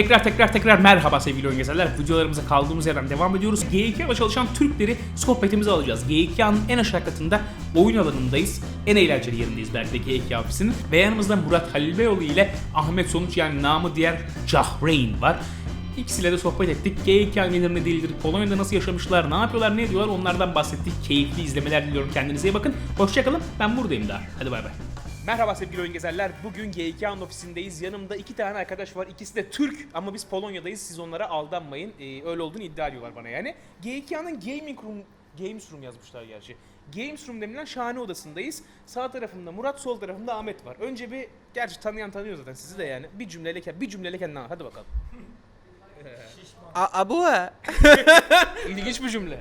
Tekrar tekrar tekrar merhaba sevgili oyun gezerler. Videolarımıza kaldığımız yerden devam ediyoruz. G2 ile çalışan Türkleri sohbetimize alacağız. G2A'nın en aşağı katında oyun alanındayız. En eğlenceli yerindeyiz belki de G2 ofisinin. Ve yanımızda Murat Halil Beyoğlu ile Ahmet Sonuç yani namı diğer Cahreyn var. İkisiyle de sohbet ettik. G2 nedir ne değildir, Polonya'da nasıl yaşamışlar, ne yapıyorlar, ne ediyorlar onlardan bahsettik. Keyifli izlemeler diliyorum. Kendinize iyi bakın. Hoşçakalın. Ben buradayım daha. Hadi bay bay. Merhaba sevgili oyun gezerler. Bugün G2A'nın ofisindeyiz. Yanımda iki tane arkadaş var. İkisi de Türk ama biz Polonya'dayız. Siz onlara aldanmayın. Ee, öyle olduğunu iddia ediyorlar bana yani. G2A'nın Gaming Room, Games Room yazmışlar gerçi. Games Room denilen şahane odasındayız. Sağ tarafımda Murat, sol tarafımda Ahmet var. Önce bir, gerçi tanıyan tanıyor zaten sizi de yani. Bir cümleyle, bir cümleyle kendine anlat. Hadi bakalım. A, Abua. İlginç bir cümle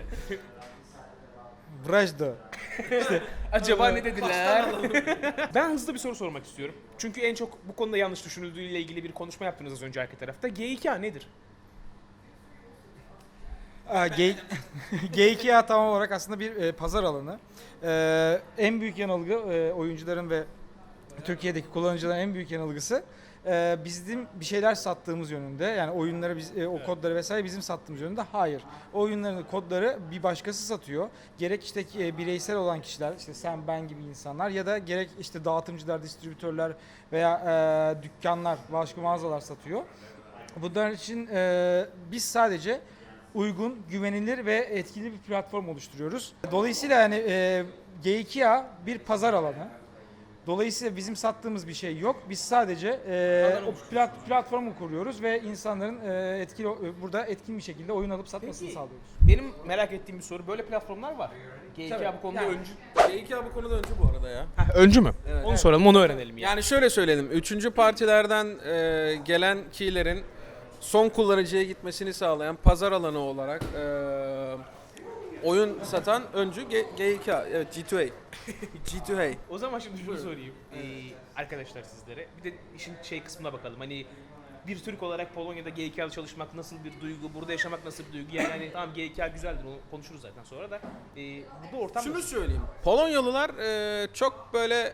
işte acaba ne dediler? ben hızlı bir soru sormak istiyorum. Çünkü en çok bu konuda yanlış düşünüldüğüyle ilgili bir konuşma yaptınız az önce arka tarafta. G2A nedir? G- G2A tam olarak aslında bir e, pazar alanı. E, en büyük yanılgı e, oyuncuların ve Türkiye'deki kullanıcıların en büyük yanılgısı e, bizim bir şeyler sattığımız yönünde. Yani oyunları biz e, o kodları vesaire bizim sattığımız yönünde. Hayır. O oyunların kodları bir başkası satıyor. Gerek işte e, bireysel olan kişiler, işte sen ben gibi insanlar ya da gerek işte dağıtımcılar, distribütörler veya e, dükkanlar, başka mağazalar satıyor. Bunlar için e, biz sadece uygun, güvenilir ve etkili bir platform oluşturuyoruz. Dolayısıyla yani e, G2A bir pazar alanı. Dolayısıyla bizim sattığımız bir şey yok. Biz sadece e, o plat, platformu kuruyoruz ve insanların e, etkili e, burada etkin bir şekilde oyun alıp satmasını Peki. sağlıyoruz. Benim merak ettiğim bir soru. Böyle platformlar var. G2A Tabii. bu konuda Yani- öncü. G2A bu konuda önce bu arada ya. öncü mü? Evet. Onu soralım, onu öğrenelim yani. Yani şöyle söyleyelim. Üçüncü partilerden e, gelen keylerin son kullanıcıya gitmesini sağlayan pazar alanı olarak e, oyun satan öncü G- G2A. Evet G2A. G2A. O zaman şimdi şunu sorayım. Ee, arkadaşlar sizlere. Bir de işin şey kısmına bakalım. Hani bir Türk olarak Polonya'da G2A'da çalışmak nasıl bir duygu, burada yaşamak nasıl bir duygu? Yani hani tamam G2A güzeldir, onu konuşuruz zaten sonra da. Ee, burada ortam Şunu nasıl? söyleyeyim. Polonyalılar e, çok böyle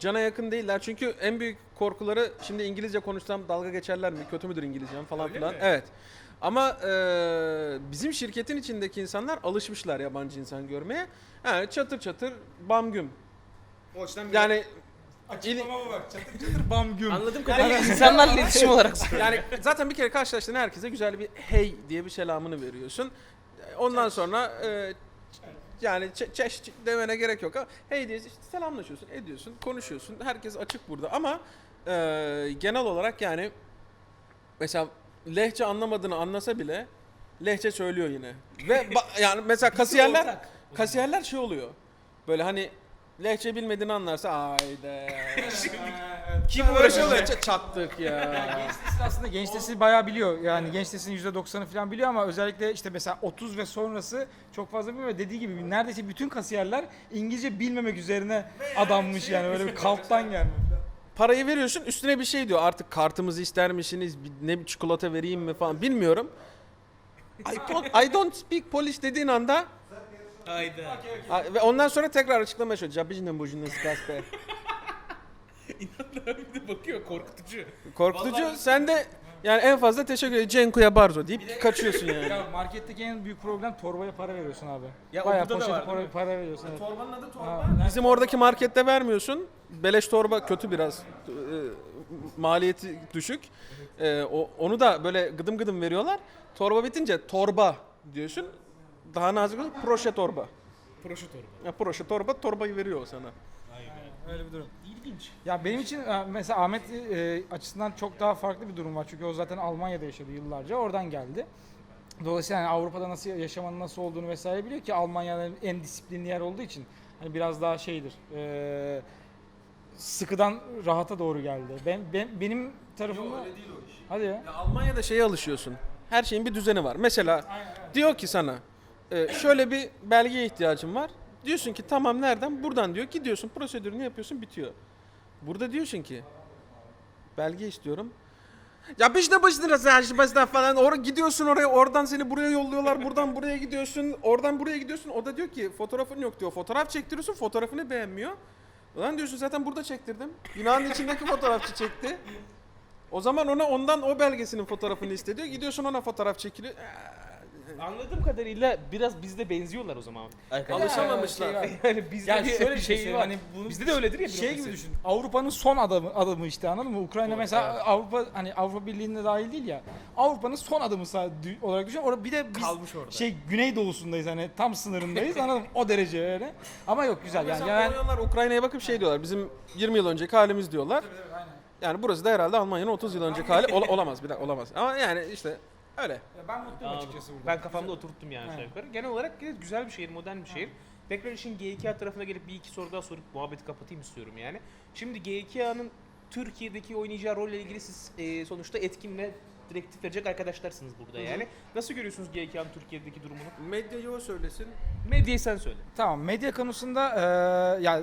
cana yakın değiller. Çünkü en büyük korkuları şimdi İngilizce konuşsam dalga geçerler mi? Kötü müdür İngilizcem falan Öyle filan. mi? Evet. Ama e, bizim şirketin içindeki insanlar alışmışlar yabancı insan görmeye. Yani çatır çatır bam güm. O açıdan bir- Yani Açıklamama bak. Çatır çatır bam güm. anladığım kadarıyla insanlarla iletişim olarak yani zaten bir kere karşılaştığın herkese güzel bir hey diye bir selamını veriyorsun. Ondan sonra e, yani çe- çeş demene gerek yok ama hey diye işte selamlaşıyorsun, ediyorsun, konuşuyorsun. Herkes açık burada ama e, genel olarak yani mesela lehçe anlamadığını anlasa bile lehçe söylüyor yine. Ve ba- yani mesela kasiyerler kasiyerler şey oluyor. Böyle hani lehçe bilmediğini anlarsa ayda. Kim uğraşıyor lehçe çattık ya. Genç nesil aslında genç nesil bayağı biliyor. Yani genç neslin %90'ı falan biliyor ama özellikle işte mesela 30 ve sonrası çok fazla bilmiyor. Dediği gibi neredeyse bütün kasiyerler İngilizce bilmemek üzerine adanmış yani öyle bir kalptan gelmiş. Parayı veriyorsun üstüne bir şey diyor. Artık kartımızı ister misiniz? Ne bir çikolata vereyim mi falan bilmiyorum. I don't, I don't speak Polish dediğin anda Hayda. ve ondan sonra tekrar açıklama şöyle. Jabijne bujine skaspe. İnanlar bir de bakıyor korkutucu. Korkutucu. Sen de yani en fazla teşekkür ederim. Cenkuya barzo deyip kaçıyorsun yani. Ya marketteki en büyük problem torbaya para veriyorsun abi. Ya Bayağı da poşete var, para, değil mi? para veriyorsun. Evet. Torbanın adı Ha, Bizim oradaki markette vermiyorsun. Beleş torba kötü biraz. E, maliyeti düşük. E, o, onu da böyle gıdım gıdım veriyorlar. Torba bitince torba diyorsun. Daha nazik olur. Proşe torba. Proşe torba. Ya proşe torba torbayı veriyor sana. Öyle bir durum. İlginç. Ya benim için e, mesela Ahmet e, açısından çok daha farklı bir durum var. Çünkü o zaten Almanya'da yaşadı yıllarca. Oradan geldi. Dolayısıyla yani Avrupa'da nasıl yaşamanın nasıl olduğunu vesaire biliyor ki Almanya'nın en disiplinli yer olduğu için hani biraz daha şeydir. E, sıkıdan rahata doğru geldi. Ben, ben benim tarafımda değil o iş. Hadi ya. Ya Almanya'da şeye alışıyorsun. Her şeyin bir düzeni var. Mesela diyor ki sana e, şöyle bir belgeye ihtiyacım var. Diyorsun ki tamam nereden? Buradan diyor. Gidiyorsun prosedürünü yapıyorsun bitiyor. Burada diyorsun ki belge istiyorum. Ya işte başına sen başına falan oraya gidiyorsun oraya oradan seni buraya yolluyorlar buradan buraya gidiyorsun oradan buraya gidiyorsun o da diyor ki fotoğrafın yok diyor fotoğraf çektiriyorsun fotoğrafını beğenmiyor. Ulan diyorsun zaten burada çektirdim binanın içindeki fotoğrafçı çekti O zaman ona ondan o belgesinin fotoğrafını istediyor. Gidiyorsun ona fotoğraf çekiliyor. Anladığım kadarıyla biraz bizde benziyorlar o zaman. Alışamamışlar. Şey var. yani bizde Ya bir şöyle bir şey, şey var. Hani bunu Bizde de öyledir ya. şey gibi düşün. Avrupa'nın son adamı adamı işte anladın mı? Ukrayna Doğru, mesela evet. Avrupa hani Avrupa Birliği'ne dahil değil ya. Avrupa'nın son dü- olarak düşün. Orada bir de biz Kalmış orada. şey güneydoğusundayız hani tam sınırındayız anladın mı? O derece öyle. Ama yok güzel yani. Mesela yani Polonyalılar Ukrayna'ya bakıp şey diyorlar. Bizim 20 yıl önceki halimiz diyorlar. Yani burası da herhalde Almanya'nın 30 yıl önceki hali Ola- olamaz bir dakika olamaz. Ama yani işte öyle. ben mutluyum Anladım. açıkçası burada. Ben kafamda oturttum yani aşağı Aynen. yukarı. Genel olarak evet, güzel bir şehir, modern bir şehir. Tekrar işin G2A tarafına gelip bir iki soru daha sorup muhabbeti kapatayım istiyorum yani. Şimdi G2A'nın Türkiye'deki oynayacağı rolle ilgili siz e, sonuçta etkin ve direktif verecek arkadaşlarsınız burada yani. Nasıl görüyorsunuz G2A'nın Türkiye'deki durumunu? Medyayı o söylesin. Medyayı sen söyle. Tamam medya konusunda e, ya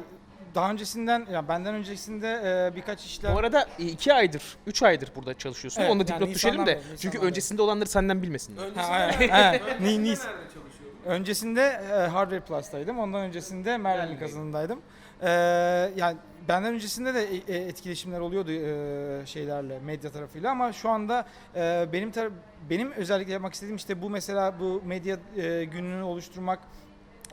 daha öncesinden ya benden öncesinde e, birkaç işler Bu arada 2 aydır, 3 aydır burada çalışıyorsun. Evet, Onu da yani dipnot düşelim de. Nisan'dan beri, Çünkü Nisan'dan öncesinde olanları senden bilmesinler. Öncesinde Ha, aynen. Evet. öncesinde Ni- Nis- nerede çalışıyordun? Öncesinde e, Hardware Plus'taydım. Ondan öncesinde Merlin Merlin'deydim. kazanındaydım. E, yani benden öncesinde de e, etkileşimler oluyordu e, şeylerle, medya tarafıyla ama şu anda e, benim tar- benim özellikle yapmak istediğim işte bu mesela bu medya e, gününü oluşturmak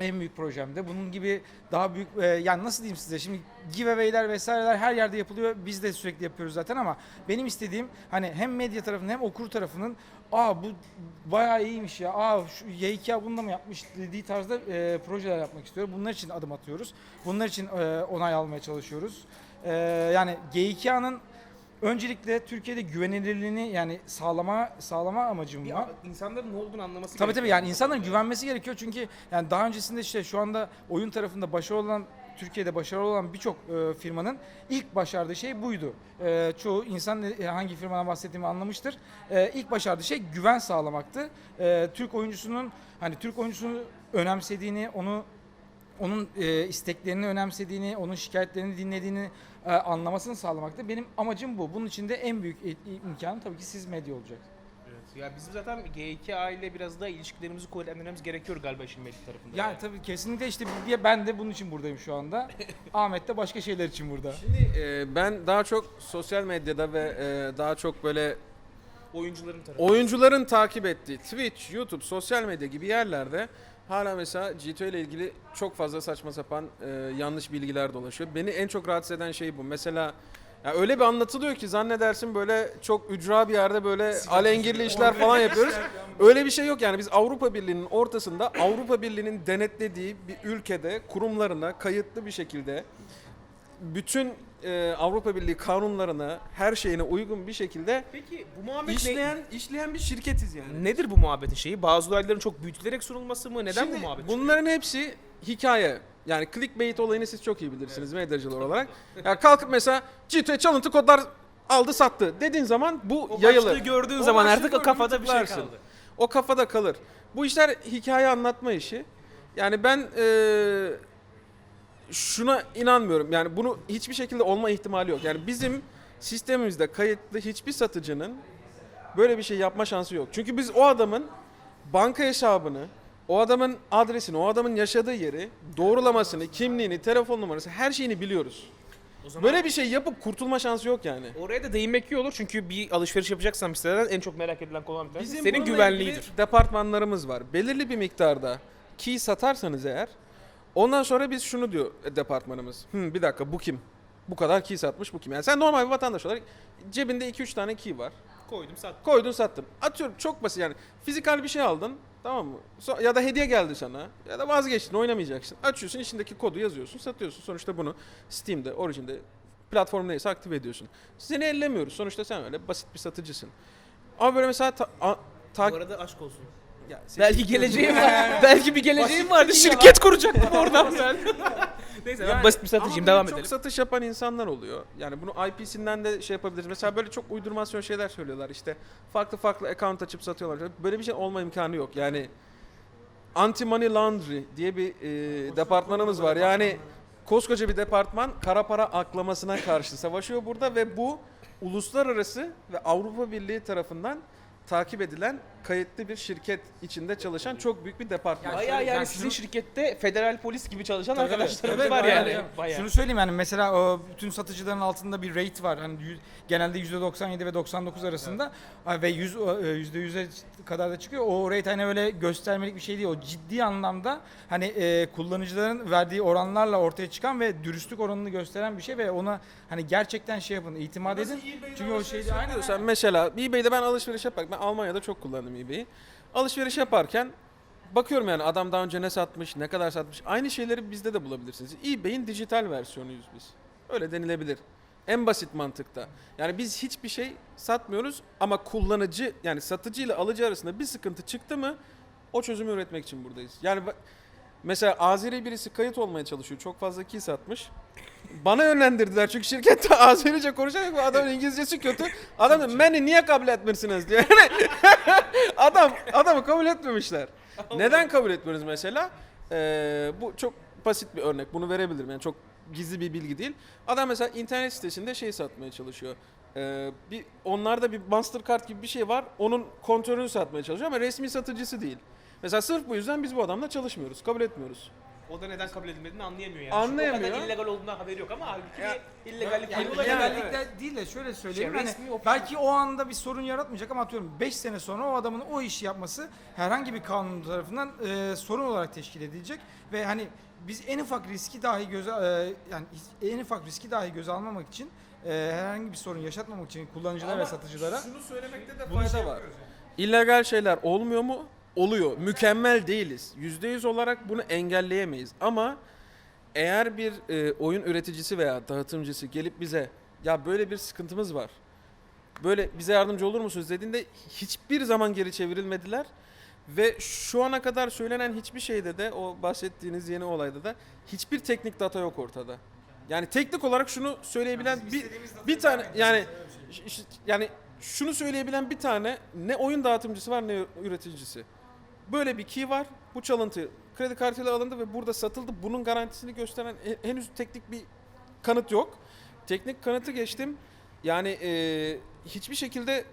en büyük projemde. Bunun gibi daha büyük e, yani nasıl diyeyim size şimdi giveaway'ler vesaireler her yerde yapılıyor. Biz de sürekli yapıyoruz zaten ama benim istediğim hani hem medya tarafının hem okur tarafının aa bu bayağı iyiymiş ya. Aa şu Y2A bunu da mı yapmış dediği tarzda e, projeler yapmak istiyorum. Bunlar için adım atıyoruz. Bunlar için e, onay almaya çalışıyoruz. E, yani G2A'nın öncelikle Türkiye'de güvenilirliğini yani sağlama sağlama amacım var. Bir insanların ne olduğunu anlaması Tabii tabii gerekiyor. yani insanların güvenmesi gerekiyor çünkü yani daha öncesinde işte şu anda oyun tarafında başarılı olan Türkiye'de başarılı olan birçok e, firmanın ilk başardığı şey buydu. E, çoğu insan e, hangi firmadan bahsettiğimi anlamıştır. E, ilk başardığı şey güven sağlamaktı. E, Türk oyuncusunun hani Türk oyuncusunu önemsediğini, onu onun e, isteklerini önemsediğini, onun şikayetlerini dinlediğini e, anlamasını sağlamaktı. Benim amacım bu. Bunun için de en büyük imkanı tabii ki siz medya olacak. Evet. Ya bizim zaten G2A ile biraz daha ilişkilerimizi kuvvetlendirmemiz gerekiyor galiba işin medya tarafında. Yani tabii kesinlikle işte bir- ben de bunun için buradayım şu anda. Ahmet de başka şeyler için burada. Şimdi e, ben daha çok sosyal medyada ve e, daha çok böyle oyuncuların tarafı. oyuncuların takip ettiği Twitch, YouTube, sosyal medya gibi yerlerde hala mesela GTO ile ilgili çok fazla saçma sapan e, yanlış bilgiler dolaşıyor. Beni en çok rahatsız eden şey bu. Mesela ya öyle bir anlatılıyor ki zannedersin böyle çok ücra bir yerde böyle alengirli işler falan yapıyoruz. Öyle bir şey yok yani biz Avrupa Birliği'nin ortasında Avrupa Birliği'nin denetlediği bir ülkede kurumlarına kayıtlı bir şekilde bütün e, Avrupa Birliği kanunlarına her şeyine uygun bir şekilde Peki bu muhabbet işleyen işleyen bir şirketiz yani. nedir bu muhabbetin şeyi? Bazı olayların çok büyütülerek sunulması mı? Neden Şimdi bu muhabbet? Bunların hepsi hikaye. Yani clickbait olayını siz çok iyi bilirsiniz medyacılar olarak. Ya kalkıp mesela GT çalıntı kodlar aldı sattı dediğin zaman bu O yayılır. başlığı gördüğün O zaman artık o kafada bir şey kaldı. O kafada kalır. Bu işler hikaye anlatma işi. Yani ben eee, şuna inanmıyorum. Yani bunu hiçbir şekilde olma ihtimali yok. Yani bizim sistemimizde kayıtlı hiçbir satıcının böyle bir şey yapma şansı yok. Çünkü biz o adamın banka hesabını, o adamın adresini, o adamın yaşadığı yeri, doğrulamasını, kimliğini, telefon numarası her şeyini biliyoruz. O zaman Böyle bir şey yapıp kurtulma şansı yok yani. oraya da değinmek iyi olur çünkü bir alışveriş yapacaksan bir siteden en çok merak edilen konular bir tanesi Bizim senin bununla güvenliğidir. ilgili departmanlarımız var. Belirli bir miktarda key satarsanız eğer ondan sonra biz şunu diyor departmanımız. Hı, bir dakika bu kim? Bu kadar key satmış bu kim? Yani sen normal bir vatandaş olarak cebinde 2-3 tane key var. Koydum sattım. Koydun sattın. Atıyorum çok basit yani. Fizikal bir şey aldın. Tamam mı? So- ya da hediye geldi sana. Ya da vazgeçtin oynamayacaksın. Açıyorsun içindeki kodu yazıyorsun satıyorsun. Sonuçta bunu Steam'de, Origin'de platform neyse aktive ediyorsun. Seni ellemiyoruz. Sonuçta sen öyle basit bir satıcısın. Ama böyle mesela ta- a- ta- Bu arada aşk olsun. Ya Belki geleceğim var. Belki bir geleceğim vardı. Şirket kuracaktım oradan ben. Neyse ben Yani basit bir satıcıyım. ama Devam böyle edelim. Çok satış yapan insanlar oluyor. Yani bunu IP'sinden de şey yapabiliriz. Mesela böyle çok uydurmasyon şeyler söylüyorlar. İşte farklı farklı account açıp satıyorlar. Böyle bir şey olma imkanı yok. Yani anti money laundry diye bir e, departmanımız var. Yani koskoca bir departman kara para aklamasına karşı savaşıyor burada ve bu uluslararası ve Avrupa Birliği tarafından takip edilen kayıtlı bir şirket içinde çalışan çok büyük bir departman. Yani Bayağı şöyle- yani yani sizin şunu- şirkette federal polis gibi çalışan Tabii, arkadaşlarımız tabii, var bayağı, yani. bayağı. Bayağı. Şunu söyleyeyim yani mesela o bütün satıcıların altında bir rate var. Hani yüz- genelde %97 ve 99 arasında Ha, ve 100 o, e, %100'e kadar da çıkıyor. O rate hani öyle göstermelik bir şey değil. O ciddi anlamda hani e, kullanıcıların verdiği oranlarla ortaya çıkan ve dürüstlük oranını gösteren bir şey ve ona hani gerçekten şey yapın, itimat edin. Çünkü o şey Diyorsan mesela eBay'de ben alışveriş yaparken ben Almanya'da çok kullandım eBay'i. Alışveriş yaparken bakıyorum yani adam daha önce ne satmış, ne kadar satmış. Aynı şeyleri bizde de bulabilirsiniz. eBay'in dijital versiyonuyuz biz. Öyle denilebilir. En basit mantıkta. Yani biz hiçbir şey satmıyoruz ama kullanıcı yani satıcı ile alıcı arasında bir sıkıntı çıktı mı o çözümü üretmek için buradayız. Yani mesela Azeri birisi kayıt olmaya çalışıyor. Çok fazla key satmış. Bana yönlendirdiler çünkü şirkette Azerice konuşarak bu adamın İngilizcesi kötü. Adam da beni niye kabul etmiyorsunuz diyor. Yani adam adamı kabul etmemişler. Neden kabul etmiyoruz mesela? Ee, bu çok basit bir örnek. Bunu verebilirim. Yani çok gizli bir bilgi değil. Adam mesela internet sitesinde şey satmaya çalışıyor. Ee, bir onlarda bir Mastercard gibi bir şey var. Onun kontrolünü satmaya çalışıyor ama resmi satıcısı değil. Mesela sırf bu yüzden biz bu adamla çalışmıyoruz. Kabul etmiyoruz. O da neden kabul edilmediğini anlayamıyor yani. Anlayamıyor. O kadar illegal olduğundan haberi yok ama halbuki Ya- bir illegallik Yani yani, olay Yani, legallikte değil de şöyle söyleyeyim. Şey, hani belki o anda bir sorun yaratmayacak ama atıyorum 5 sene sonra o adamın o işi yapması herhangi bir kanun tarafından e, sorun olarak teşkil edilecek ve hani biz en ufak riski dahi göze e, yani en ufak riski dahi göze almamak için e, herhangi bir sorun yaşatmamak için kullanıcılara ve satıcılara şunu söylemekte de bunu şey fayda var. yani. İllegal şeyler olmuyor mu? Oluyor. Mükemmel değiliz. %100 olarak bunu engelleyemeyiz. Ama eğer bir e, oyun üreticisi veya dağıtımcısı gelip bize ya böyle bir sıkıntımız var. Böyle bize yardımcı olur musunuz dediğinde hiçbir zaman geri çevrilmediler. Ve şu ana kadar söylenen hiçbir şeyde de o bahsettiğiniz yeni olayda da hiçbir teknik data yok ortada. Yani teknik olarak şunu söyleyebilen bir bir tane yani ş- ş- yani şunu söyleyebilen bir tane ne oyun dağıtımcısı var ne üreticisi. Böyle bir key var. Bu çalıntı kredi kartıyla alındı ve burada satıldı. Bunun garantisini gösteren he- henüz teknik bir kanıt yok. Teknik kanıtı geçtim. Yani e, hiçbir şekilde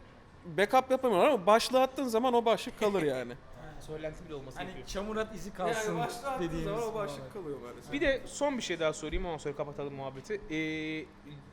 backup yapamıyorlar ama başlığı attığın zaman o başlık kalır yani. söylenti bile olması hani gerekiyor. çamurat izi kalsın dediğimiz. olay. kalıyor maalesef. Bir de son bir şey daha sorayım ondan sonra kapatalım muhabbeti. Ee,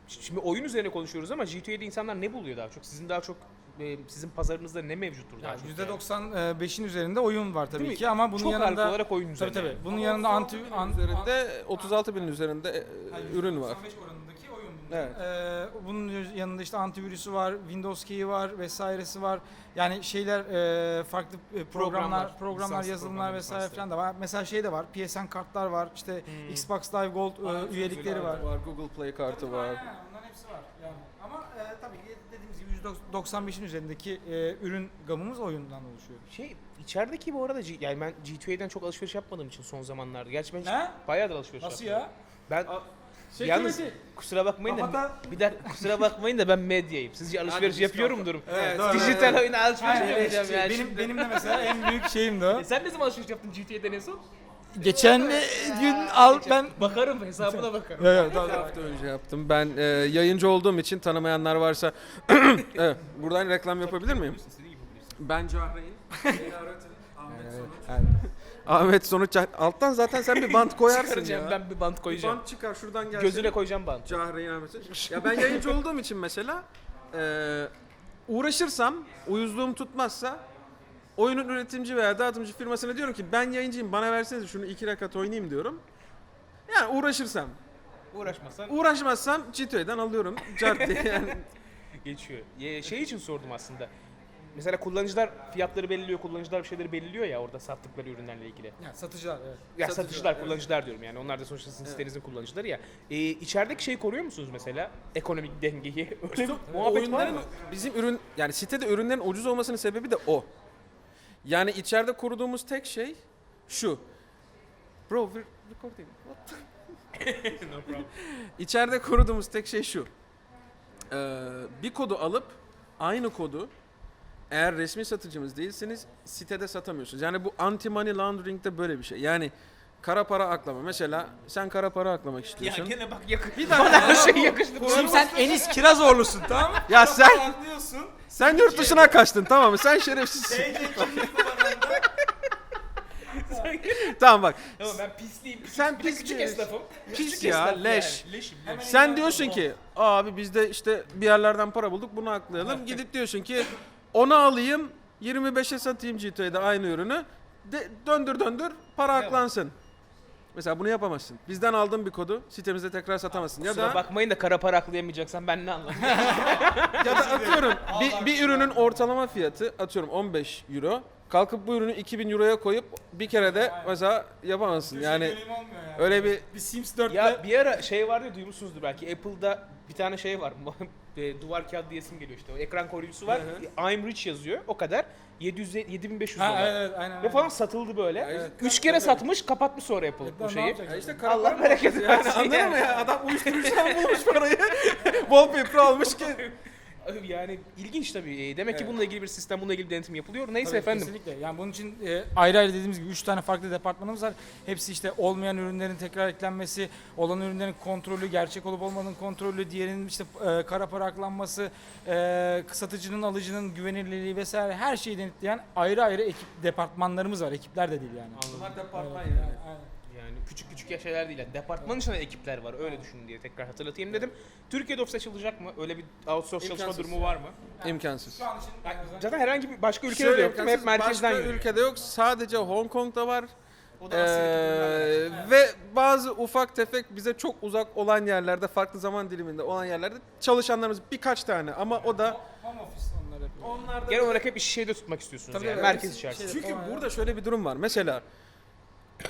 şimdi oyun üzerine konuşuyoruz ama GTA'de insanlar ne buluyor daha çok? Sizin daha çok e, sizin pazarınızda ne mevcuttur daha Yani çok? %95'in üzerinde oyun var tabii Değil mi? ki ama bunun çok yanında ağırlıklı olarak oyun tabii üzerine. tabii bunun yanında anti an, üzerinde 36 binin üzerinde e, ürün var. 95 oranındaki oyun bunlar. Evet. Ee, bunun yanında işte antivirüsü var, Windows Key var vesairesi var. Yani şeyler e, farklı e, programlar, Programlar, programlar, lisanslı yazılımlar programlar, vesaire lisanslı. falan da var. Mesela şey de var, PSN kartlar var, işte Hmm. Xbox Live Gold e, üyelikleri var. var. Google Play kartı var. Aynen, Onların hepsi var yani. Ama e, tabii ki dediğimiz gibi %95'in üzerindeki e, ürün gamımız oyundan oluşuyor. Şey içerideki bu arada G- yani ben GTA'den çok alışveriş yapmadığım için son zamanlarda. Gerçi ben Ne? bayağıdır alışveriş Nasıl yapıyorum. ya? Ben yalnız kusura bakmayın da Kafada- bir de kusura bakmayın da ben medyayım. Sizce alışveriş biz yapıyorumdur. Evet, doğru. Dijital oyun alışveriş Aynen, evet. yapacağım yani. benim şimdi. benim de mesela en büyük şeyim de o. E sen ne zaman alışveriş yaptın GTA'den en son? Geçen gün al ben Bakarım hesabına bakarım. Yok Bir doğru. hafta önce yaptım. Ben e, yayıncı olduğum için tanımayanlar varsa evet, buradan reklam yapabilir miyim? Ben Cahreyn. Ahmet Sonuç alttan zaten sen bir bant koyarsın Çıkaracağım ya. ben bir bant Bir koyacağım. bant çıkar şuradan gelsin. Gözüne koyacağım bant. Cahreyn Ahmet Sonuç. Ya ben yayıncı olduğum için mesela e, uğraşırsam, uyuzluğum tutmazsa oyunun üretimci veya dağıtımcı firmasına diyorum ki ben yayıncıyım bana versenize şunu iki rakat oynayayım diyorum. Yani uğraşırsam. Uğraşmasan Uğraşmazsam GTA'dan alıyorum. Cart diye yani. geçiyor. Ye- Şey için sordum aslında. Mesela kullanıcılar fiyatları belirliyor, kullanıcılar bir şeyleri belirliyor ya orada sattıkları ürünlerle ilgili. Ya satıcılar evet. Ya Satıcılar, satıcılar, evet. kullanıcılar diyorum yani. Onlar da sonuçta sizin sitenizin kullanıcıları ya. Ee, içerideki şeyi koruyor musunuz mesela? Ekonomik dengeyi. Öyle bir muhabbet var Oyunların mı? bizim ürün yani sitede ürünlerin ucuz olmasının sebebi de o. Yani içeride koruduğumuz tek şey şu. Bro, we're recording. What? no problem. İçeride koruduğumuz tek şey şu. Ee, bir kodu alıp aynı kodu eğer resmi satıcımız değilseniz sitede satamıyorsunuz. Yani bu anti money laundering'de böyle bir şey. Yani kara para aklama. Mesela sen kara para aklamak Ya istiyorsun. gene bak yakın. Bir dakika. Her şey yakıştı. Şimdi sen Enis Kirazoğlu'sun tamam mı? ya sen Anlıyorsun. sen yurt dışına kaçtın tamam mı? Sen şerefsizsin. tamam bak. Tamam ben pisliyim. Küçük, Sen bir de pis küçük bir- esnafım. pis Küçük ya, esnaf leş. Yani. Leşim. Sen diyorsun ki abi biz de işte bir yerlerden para bulduk bunu aklayalım. Gidip diyorsun ki onu alayım 25'e satayım GTA'da aynı ürünü. De, döndür döndür para aklansın. Mesela bunu yapamazsın. Bizden aldığın bir kodu sitemizde tekrar satamazsın. Ya Kusura da bakmayın da kara para aklayamayacaksan ben ne anladım. ya da atıyorum bir, bir ürünün ortalama fiyatı atıyorum 15 euro. Kalkıp bu ürünü 2000 euroya koyup bir kere de mesela yapamazsın. Yani öyle bir bir Sims 4'te ya bir ara şey vardı ya duymuşsunuzdur belki Apple'da bir tane şey var. E, Duvar kağıdı diyesim geliyor işte. O ekran koruyucusu var. I'm rich yazıyor. O kadar. 700 7500 Ha dolar. evet evet aynen. Ve falan satıldı böyle. Evet. Üç kere satmış, kapatmış sonra Apple Evet, bu şeyi. Ya işte Allah kara para bereket yani versin anladın yani. mı ya? Adam uyuşturucudan bulmuş parayı. Wallpaper almış ki. Yani ilginç tabii. E, Demek ki Evet. bununla ilgili bir sistem, bununla ilgili denetim yapılıyor. Neyse Tabii, efendim. Kesinlikle. Yani bunun için e, ayrı ayrı dediğimiz gibi 3 tane farklı departmanımız var. Hepsi işte olmayan ürünlerin tekrar eklenmesi, olan ürünlerin kontrolü, gerçek olup olmadığının kontrolü, diğerinin işte e, kara para aklanması, e, satıcının, alıcının güvenilirliği vesaire her şeyi denetleyen ayrı ayrı ekip departmanlarımız var. Ekipler de değil yani. Bunlar departman Evet, yani. aynen. Küçük küçük şeyler değil. Yani departman içinde ekipler var. Öyle düşünün diye tekrar hatırlatayım dedim. Türkiye'de ofis açılacak mı? Öyle bir outsource çalışma İmkansız. durumu var mı? İmkansız. Şu an için zaten herhangi bir başka ülkede Şöyle de yok değil mi? Hep merkezden Başka yürüyor. ülkede yok. Sadece Hong Kong'da var. O da Asya'daki Ee, ve bazı ufak tefek bize çok uzak olan yerlerde, farklı zaman diliminde olan yerlerde çalışanlarımız birkaç tane ama o da Home office onlar yapıyor. onlar da Genel olarak hep işi şeyde tutmak istiyorsunuz Tabii, yani. evet. Merkez içerisinde. Çünkü burada şöyle bir durum var. Mesela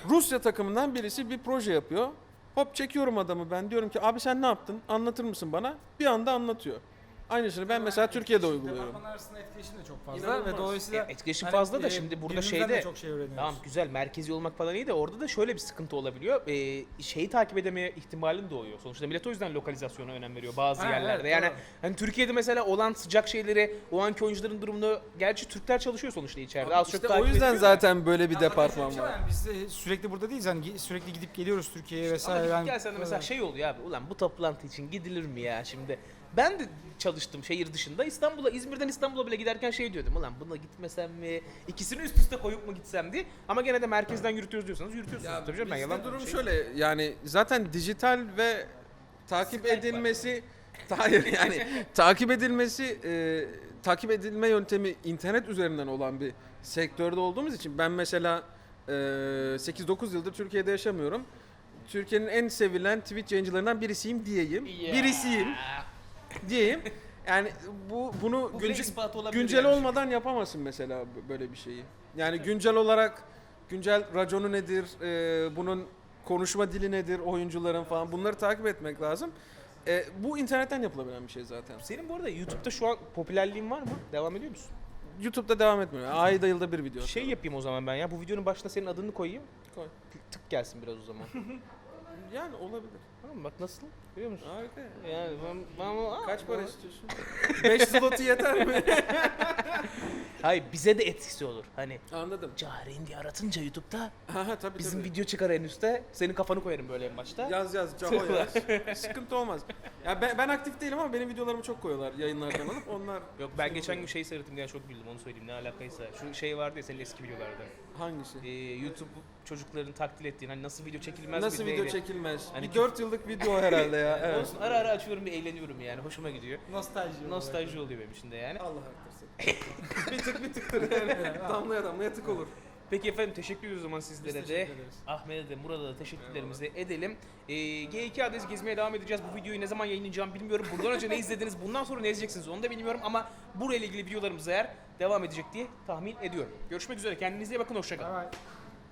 Rusya takımından birisi bir proje yapıyor. Hop çekiyorum adamı ben diyorum ki abi sen ne yaptın? Anlatır mısın bana? Bir anda anlatıyor. Aynısını ben mesela Türkiye'de uyguluyorum. Departmanlar arasında etkileşim de çok fazla İnanılmaz. ve dolayısıyla Ya etkileşim hani, fazla da e, şimdi burada birbirimizden de şeyde çok şey öğreniyoruz. Tamam güzel merkezi olmak falan iyi de orada da şöyle bir sıkıntı olabiliyor. Ee, şeyi takip edemeye ihtimalin doğuyor. Sonuçta millet o yüzden lokalizasyona önem veriyor bazı Ha, yerlerde. evet, yani doğru. hani Türkiye'de mesela olan sıcak şeyleri, o anki oyuncuların durumunu gerçi Türkler çalışıyor sonuçta içeride. Az çok İşte takip o yüzden ediyor. zaten böyle bir departman şöyle bir şey var. Yani biz de sürekli burada değiliz. Hani gi- sürekli gidip geliyoruz Türkiye'ye Ama vesaire. gidip Yani- gelsen de mesela şey oluyor abi. Ulan bu toplantı için gidilir mi ya şimdi? Ben de çalıştım şehir dışında. İstanbul'a, İzmir'den İstanbul'a bile giderken şey diyordum. Ulan buna gitmesem mi? İkisini üst üste koyup mu gitsem diye. Ama gene de merkezden yürütüyoruz diyorsanız yürütüyorsunuz. Tabii canım ben Bizde yalan durum şey- şöyle yani zaten dijital ve takip edilmesi hayır yani takip edilmesi e, takip edilme yöntemi internet üzerinden olan bir sektörde olduğumuz için ben mesela e, 8-9 yıldır Türkiye'de yaşamıyorum. Türkiye'nin en sevilen Twitch yayıncılarından birisiyim diyeyim. Ya. Birisiyim diyeyim. Yani bu bunu Bu bile günce- ispatı olabilir güncel yani. olmadan yapamazsın mesela b- böyle bir şeyi. Yani güncel olarak güncel raconu nedir, e, bunun konuşma dili nedir, oyuncuların falan bunları takip etmek lazım. E, bu internetten yapılabilen bir şey zaten. Senin bu arada YouTube'da şu an popülerliğin var mı? Devam ediyor musun? YouTube'da devam etmiyor. Ayda yılda bir video. Şey yapayım o zaman ben ya. Bu videonun başına senin adını koyayım. Koy. Tık gelsin biraz o zaman. Yani olabilir. Tamam bak nasıl? Görüyor musun? Harika. ya. Yani ben, ben Kaç para istiyorsun? 5 slotu yeter mi? Hayır bize de etkisi olur. Hani Anladım. Cahreyn diye aratınca YouTube'da Aha tabii bizim tabii. video çıkar en üstte. Senin kafanı koyarım böyle en başta. Yaz yaz, Caho yaz. Sıkıntı olmaz. Ya ben, ben aktif değilim ama benim videolarımı çok koyuyorlar yayınlardan alıp onlar Yok ben geçen gün şey seyrettim diye çok güldüm onu söyleyeyim ne alakaysa. Şu şey vardı ya senin eski videolarda. hangisi? Ee, YouTube çocukların takdir ettiğin hani nasıl video çekilmez Nasıl video neydi? çekilmez? Hani bir 4 yıllık video herhalde ya. Evet. Olsun ara ara açıyorum bir eğleniyorum yani hoşuma gidiyor. Nostalji. Nostalji oluyor benim için de yani. Allah arttırsın. bir tık bir tıktır yani. damlaya damlaya tık olur. Peki efendim teşekkür ediyoruz o zaman sizlere teşekkür de. ederiz. Ahmet'e de Murat'a da teşekkürlerimizi edelim. Ee, G2 adresi gezmeye devam edeceğiz. Bu videoyu ne zaman yayınlayacağım bilmiyorum. Bundan önce ne izlediniz, bundan sonra ne izleyeceksiniz onu da bilmiyorum. Ama burayla ilgili videolarımız eğer devam edecek diye tahmin ediyorum. Görüşmek üzere. Kendinize iyi bakın. Hoşçakalın. Bye bye.